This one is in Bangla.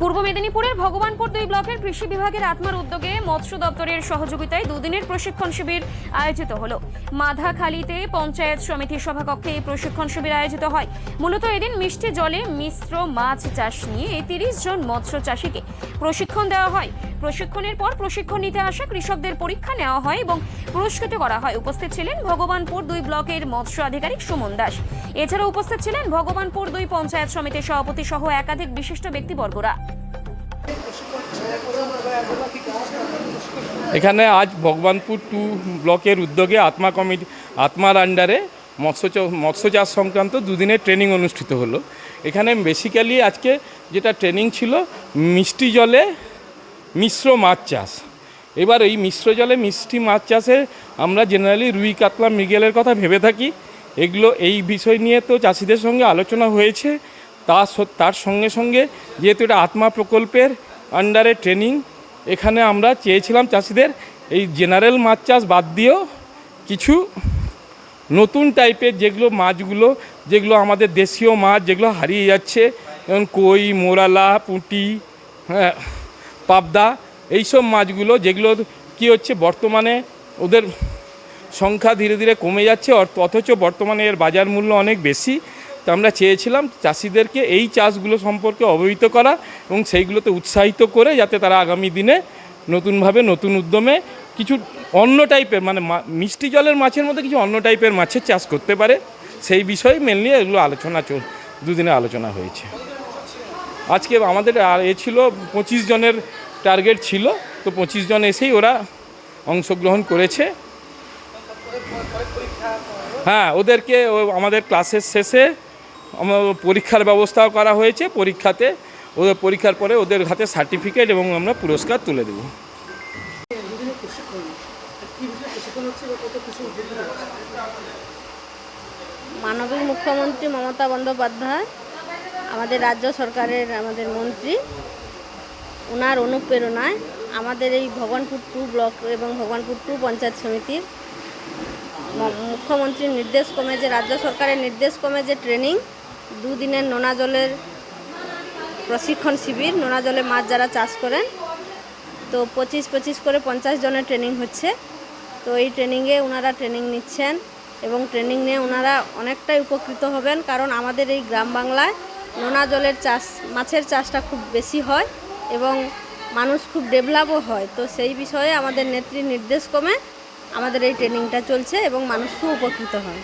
পূর্ব মেদিনীপুরের ভগবানপুর দুই ব্লকের কৃষি বিভাগের আত্মার উদ্যোগে মৎস্য দপ্তরের সহযোগিতায় দুদিনের প্রশিক্ষণ শিবির আয়োজিত হলো। মাধাখালীতে পঞ্চায়েত সমিতির সভাকক্ষে এই প্রশিক্ষণ শিবির আয়োজিত হয়। মূলত এদিন মিষ্টি জলে মিশ্র মাছ চাষ নিয়ে এই তিরিশ জন মৎস্য চাষিকে প্রশিক্ষণ দেওয়া হয়। প্রশিক্ষণের পর প্রশিক্ষণ নিতে আসা কৃষকদের পরীক্ষা নেওয়া হয় এবং পুরস্কৃত করা হয়। উপস্থিত ছিলেন ভগবানপুর দুই ব্লকের মৎস্য আধিকারিক সুমন দাস। এছাড়া উপস্থিত ছিলেন ভগবানপুর দুই পঞ্চায়েত সমিতির সভাপতি সহ একাধিক বিশিষ্ট ব্যক্তিবর্গরা। এখানে আজ ভগবানপুর টু ব্লকের উদ্যোগে আত্মা কমিটি, আত্মার আন্ডারে মৎস্য মৎস্য চাষ সংক্রান্ত দুদিনের ট্রেনিং অনুষ্ঠিত হলো। এখানে বেসিক্যালি আজকে যেটা ট্রেনিং ছিল, মিষ্টি জলে মিশ্র মাছ চাষ। এবার এই মিশ্র জলে মিষ্টি মাছ চাষে আমরা জেনারেলি রুই, কাতলা, মৃগেলের কথা ভেবে থাকি। এগুলো এই বিষয় নিয়ে তো চাষিদের সঙ্গে আলোচনা হয়েছে। তা তার সঙ্গে সঙ্গে যেহেতু এটা আত্মা প্রকল্পের আন্ডারে ট্রেনিং এখানে আমরা চেয়েছিলাম চাষিদের এই জেনারেল মাছ চাষ বাদ দিয়েও কিছু নতুন টাইপের যেগুলো মাছগুলো, যেগুলো আমাদের দেশীয় মাছ, যেগুলো হারিয়ে যাচ্ছে, যেমন কই, মোরালা, পুঁটি হ্যাঁ পাবদা, এইসব মাছগুলো যেগুলো কি হচ্ছে বর্তমানে ওদের সংখ্যা ধীরে ধীরে কমে যাচ্ছে অথ- অথচ বর্তমানে এর বাজার মূল্য অনেক বেশি। তো আমরা চেয়েছিলাম চাষিদেরকে এই চাষগুলো সম্পর্কে অবহিত করা এবং সেইগুলোতে উৎসাহিত করে যাতে তারা আগামী দিনে নতুনভাবে নতুন উদ্যমে কিছু অন্য টাইপের মানে মিষ্টি জলের মাছের মধ্যে কিছু অন্য টাইপের মাছের চাষ করতে পারে। সেই বিষয়ে মেনলি এগুলো আলোচনা চল দুদিনে আলোচনা হয়েছে। আজকে আমাদের এ ছিল পঁচিশ জনের টার্গেট ছিল। তো পঁচিশ জন এসেই ওরা অংশগ্রহণ করেছে। হ্যাঁ ওদেরকে আমাদের ক্লাসের শেষে পরীক্ষার ব্যবস্থাও করা হয়েছে, পরীক্ষাতে ওদের পরীক্ষার পরে ওদের হাতে সার্টিফিকেট এবং আমরা পুরস্কার তুলে দেবো। মানবিক মুখ্যমন্ত্রী মমতা বন্দ্যোপাধ্যায়, আমাদের রাজ্য সরকারের আমাদের মন্ত্রী, ওনার অনুপ্রেরণায় আমাদের এই ভগবানপুর টু ব্লক এবং ভগবানপুর টু পঞ্চায়েত সমিতির মুখ্যমন্ত্রীর নির্দেশ ক্রমে যে রাজ্য সরকারের নির্দেশ ক্রমে যে ট্রেনিং, দুদিনের নোনা জলের প্রশিক্ষণ শিবির, নোনা জলে মাছ যারা চাষ করেন। তো পঁচিশ পঁচিশ করে পঞ্চাশ জনের ট্রেনিং হচ্ছে। তো এই ট্রেনিংয়ে ওনারা ট্রেনিং নিচ্ছেন এবং ট্রেনিং নিয়ে ওনারা অনেকটাই উপকৃত হবেন কারণ আমাদের এই গ্রাম বাংলায় নোনা জলের চাষ, মাছের চাষটা খুব বেশি হয় এবং মানুষ খুব ডেভেলপও হয়। তো সেই বিষয়ে আমাদের নেত্রীর নির্দেশ ক্রমে আমাদের এই ট্রেনিংটা চলছে এবং মানুষ খুব উপকৃত হয়।